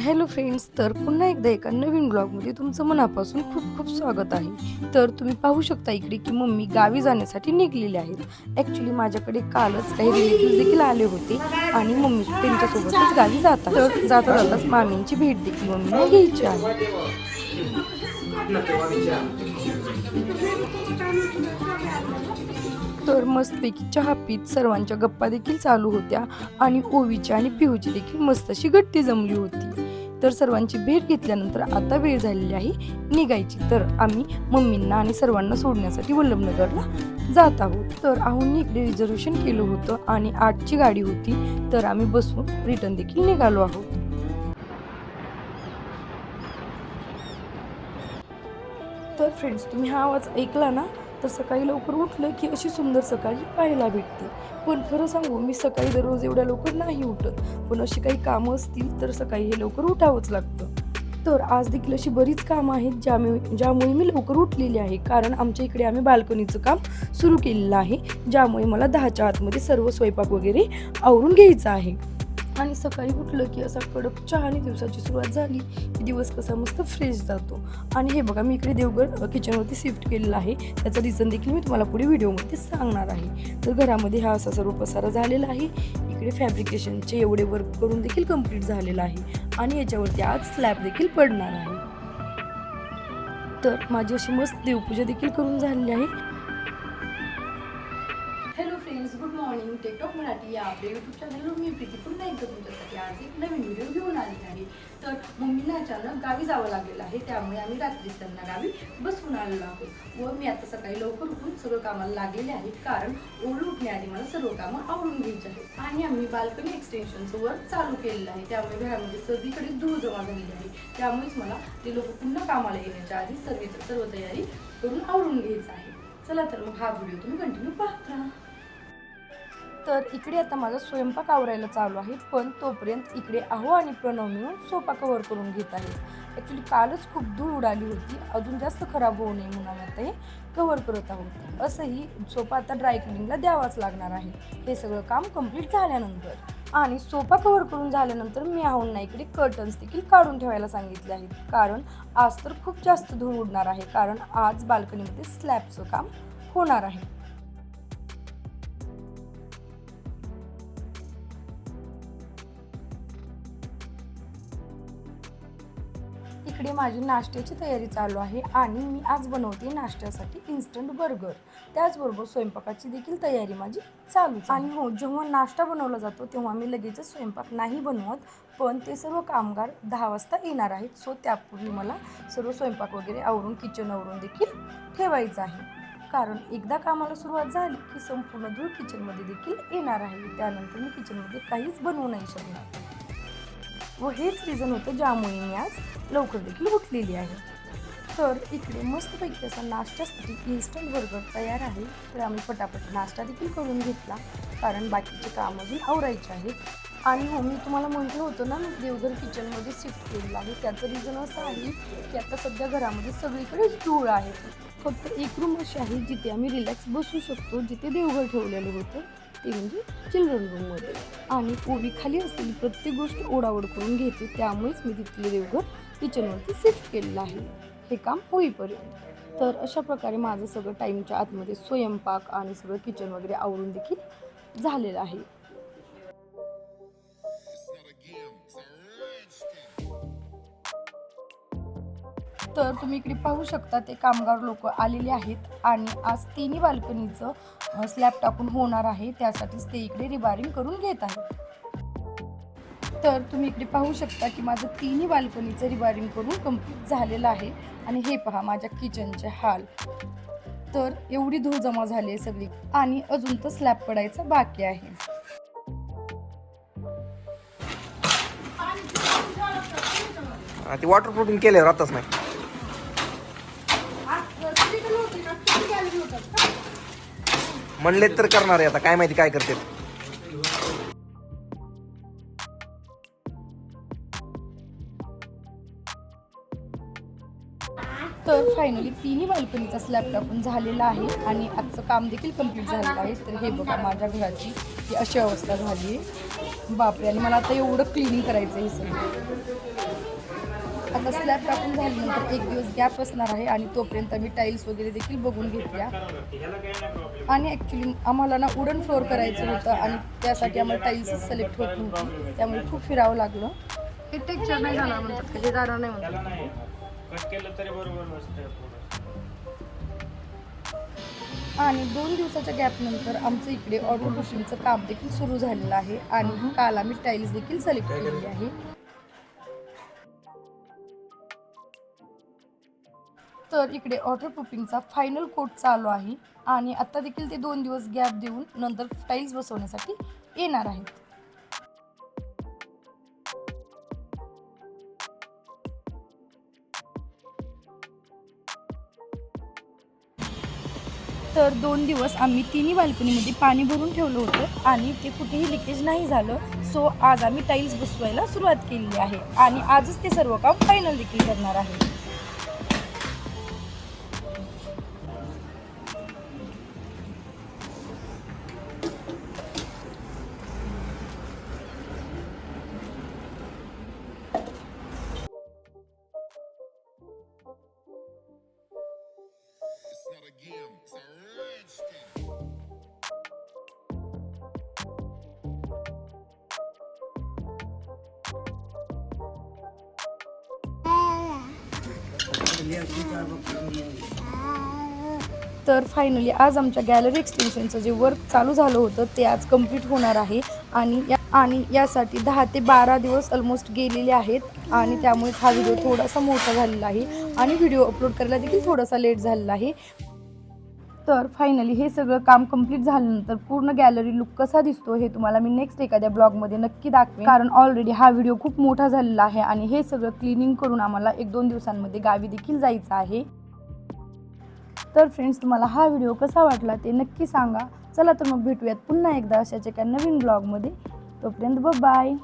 Hello friends तर पुन्हा एकदा एका नवीन ब्लॉगमध्ये तुमचं मनापासून खूप खूप स्वागत आहे. तर तुम्ही पाहू शकता इकडे की मम्मी गावी जाण्यासाठी निघलेले आहेत. ॲक्च्युली माझ्याकडे कालच काही रिलेटिव्ह देखील आले होते आणि मम्मी त्यांच्यासोबतच गावी जातात तर जाता जाताच मामींची भेट देखील मम्मीला घ्यायची आहे. तर मस्तपैकी चहा पीत सर्वांच्या गप्पा देखील चालू होत्या आणि ओवीची आणि पिहूची देखील मस्त अशी गट्टी जमली होती. तर सर्वांची भेट घेतल्यानंतर आता वेळ झालेली आहे निघायची. तर आम्ही मम्मींना आणि सर्वांना सोडण्यासाठी वल्लभनगरला जात आहोत. तर आहोंनी इकडे रिझर्वेशन केलं होतं आणि आठची गाडी होती. तर आम्ही बसून रिटर्न देखील निघालो आहोत. तर फ्रेंड्स तुम्ही हा आवाज ऐकला ना? तर सकाळी लवकर उठलं की अशी सुंदर सकाळी पाहायला भेटते. पण खरं सांगू मी सकाळी दररोज एवढ्या लवकर नाही उठत. पण अशी काही कामं असतील तर सकाळी हे लवकर उठावंच लागतं. तर आज देखील अशी बरीच कामं आहेत ज्यामुळे ज्यामुळे मी लवकर उठलेली आहे. कारण आमच्या इकडे आम्ही बाल्कनीचं काम सुरू केलेलं आहे ज्यामुळे मला दहाच्या आतमध्ये सर्व स्वयंपाक वगैरे आवरून घ्यायचं आहे. आणि सकाळी उठलं की असा कडक चहाने दिवसाची सुरुवात झाली की दिवस कसा मस्त फ्रेश जातो. आणि हे बघा मी इकडे देवगड किचनवरती शिफ्ट केलेलं आहे. त्याचं रिझन देखील मी तुम्हाला पुढे व्हिडिओमध्ये सांगणार आहे. तर घरामध्ये हा असा सर्व पसारा झालेला आहे. इकडे फॅब्रिकेशनचे एवढे वर्क करून देखील कंप्लीट झालेलं आहे. आणि याच्यावरती आज स्लॅब देखील पडणार आहे. तर माझी अशी मस्त देवपूजा देखील करून झालेली आहे. मॉर्निंग टेकटॉक मराठी या आपल्या युट्यूब चॅनलवर मी प्रीती पुन्हा एकदा तुमच्यासाठी आज एक नवीन व्हिडिओ घेऊन आलेली आहे. तर मम्मीला अचानक गावी जावं लागलेलं आहे त्यामुळे आम्ही रात्रीच त्यांना गावी बसवून आलेलो आहोत. व मी आता सकाळी लवकर उठून सर्व कामाला लागलेले आहे कारण ओढ उठण्याआधी मला सर्व कामं आवडून घ्यायची आहेत. आणि आम्ही बाल्कनी एक्सटेन्शनचं वर्क चालू केलेलं आहे त्यामुळे घरामध्ये सर्वीकडे धूळ जमा झालेली आहे. त्यामुळेच मला ते लोक पुन्हा कामाला येण्याच्या आधी सर्व सर्व तयारी करून आवडून घ्यायचं आहे. चला तर मग हा व्हिडिओ तुम्ही कंटिन्यू पाहत राहा. तर इकडे आता माझा स्वयंपाक आवरायला चालू आहे पण तोपर्यंत इकडे अहो आणि प्रणव मिळून सोफा कव्हर करून घेत आहे. ॲक्च्युली कालच खूप धूळ उडाली होती अजून जास्त खराब होऊ नये म्हणून आम्ही आता हे कव्हर करत आहोत. असंही सोफा आता ड्राय क्लिनिंगला द्यावाच लागणार आहे. हे सगळं काम कंप्लीट झाल्यानंतर. आणि सोफा कव्हर करून झाल्यानंतर मी आहोंना इकडे कर्टन्स देखील काढून ठेवायला सांगितले आहेत. कारण आज तर खूप जास्त धूळ उडणार आहे कारण आज बाल्कनीमध्ये स्लॅबचं काम होणार आहे. इकडे माझी नाश्त्याची तयारी चालू आहे आणि मी आज बनवते नाश्त्यासाठी इन्स्टंट बर्गर त्याचबरोबर स्वयंपाकाची देखील तयारी माझी चालू आणि हो जेव्हा नाश्ता बनवला जातो तेव्हा मी लगेचच स्वयंपाक नाही बनवत पण ते सर्व कामगार दहा वाजता येणार आहेत. सो त्यापूर्वी मला सर्व स्वयंपाक वगैरे आवरून किचन आवरून देखील ठेवायचं आहे. कारण एकदा कामाला सुरुवात झाली की संपूर्ण धूळ किचनमध्ये देखील येणार आहे. त्यानंतर मी किचनमध्ये काहीच बनवू नाही शकणार. व हेच रिझन होतं ज्यामुळे मी आज लवकर देखील उठलेली आहे. तर इकडे मस्तपैकी असा नाश्त्यासाठी इन्स्टंट बर्गर तयार आहे. तर आम्ही पटापट नाश्ता देखील करून घेतला. कारण बाकीचे काम अजून आवरायचे आहेत आणि हो मी तुम्हाला म्हटलं होतं ना मी देवघर किचनमध्ये शिफ्ट केलेलं आहे. त्याचं रिझन असं आहे की आता सध्या घरामध्ये सगळीकडेच धूळ आहे. फक्त एक रूम अशी आहे जिथे आम्ही रिलॅक्स बसू शकतो जिथे देवघर ठेवलेलं होतं. ते म्हणजे चिल्ड्रन रूममध्ये आणि ओवी खाली असलेली प्रत्येक गोष्ट ओढावड करून घेते त्यामुळेच मी तिथले देवघर किचनवरती शिफ्ट केलेलं आहे. हे काम होईपर्यंत. तर अशा प्रकारे माझं सगळं टाईमच्या आतमध्ये स्वयंपाक आणि सगळं किचन वगैरे आवरून देखील झालेलं आहे. तर तुम्ही इकडे पाहू शकता ते कामगार लोक आलेले आहेत आणि आज तिन्ही बाल्कनीचं स्लॅब टाकून होणार आहे. त्यासाठीच ते इकडे रिबारिंग करून घेत आहे तर तुम्ही इकडे पाहू शकता की माझं तिन्ही बाल्कनीचं रिबारिंग करून कंप्लीट झालेलं आहे. आणि हे पहा माझ्या किचनचे हाल तर एवढी धूळ जमा झाली आहे सगळी. आणि अजून तर स्लॅब पडायचा बाकी आहे. ते वॉटर प्रूफिंग केले राहतच नाही. म्हणले तर करणार आहे आता. काय माहिती काय करते. तर फायनली तिन्ही बाल्कनीचा लॅपटॉप टाकून झालेला आहे आणि आजचं काम देखील कंप्लीट झालेलं आहे. तर हे बघा माझ्या घराची ही अशी अवस्था झाली आहे. बापरे आणि मला आता एवढं क्लिनिंग करायचं आहे सगळं. आता स्लॅब टाकून झाल्यानंतर एक दिवस गॅप असणार आहे आणि तोपर्यंत मी टाईल्स वगैरे देखील बघून घेतल्या. आणि ॲक्च्युली आम्हाला ना वुडन फ्लोअर करायचं होतं आणि त्यासाठी आम्हाला टाईल्स सिलेक्ट होत नव्हती. त्यामुळे खूप फिरावं लागलं. हे टेक्चर नाही जाणार म्हणतात हे नाही म्हणतात. केलं आणि दोन दिवसाच्या गॅपनंतर आमचं इकडे ऑटो बुकिंगचं काम देखील सुरू झालेलं आहे. आणि काल आम्ही टाईल्स देखील सिलेक्ट केलेली आहे. तर इकडे ऑटो प्रूफिंगचा फायनल कोट चालू आहे. आणि आत्ता देखील ते दोन दिवस गॅप देऊन नंतर टाईल्स बसवण्यासाठी येणार आहेत. तर दोन दिवस आम्ही तिन्ही बाल्कनीमध्ये पाणी भरून ठेवलं होतं आणि ते कुठेही लिकेज नाही झालं. सो आज आम्ही टाईल्स बसवायला सुरुवात केलेली आहे. आणि आजच ते सर्व काम फायनल देखील करणार आहे. तर फायनली आज आमच्या गॅलरी एक्सटेन्शनचं जे वर्क चालू झालं होतं ते आज कंप्लीट होणार आहे. आणि या आणि यासाठी दहा ते बारा दिवस ऑलमोस्ट गेलेले आहेत. आणि त्यामुळे हा व्हिडिओ थोडासा मोठा झालेला आहे. आणि व्हिडिओ अपलोड करायला देखील थोडासा लेट झालेला आहे. तर फायनली हे सगळं काम कंप्लीट झाल्यानंतर पूर्ण गॅलरी लुक कसा दिसतो हे तुम्हाला मी नेक्स्ट एखाद्या ब्लॉगमध्ये नक्की दाखवेन. कारण ऑलरेडी हा व्हिडिओ खूप मोठा झालेला आहे आणि हे सगळं क्लिनिंग करून आम्हाला एक दोन दिवसांमध्ये गावी देखील जायचं आहे. तर फ्रेंड्स तुम्हाला हा व्हिडिओ कसा वाटला ते नक्की सांगा. चला तर मग भेटूयात पुन्हा एकदा अशाच एका नवीन ब्लॉगमध्ये तोपर्यंत बाय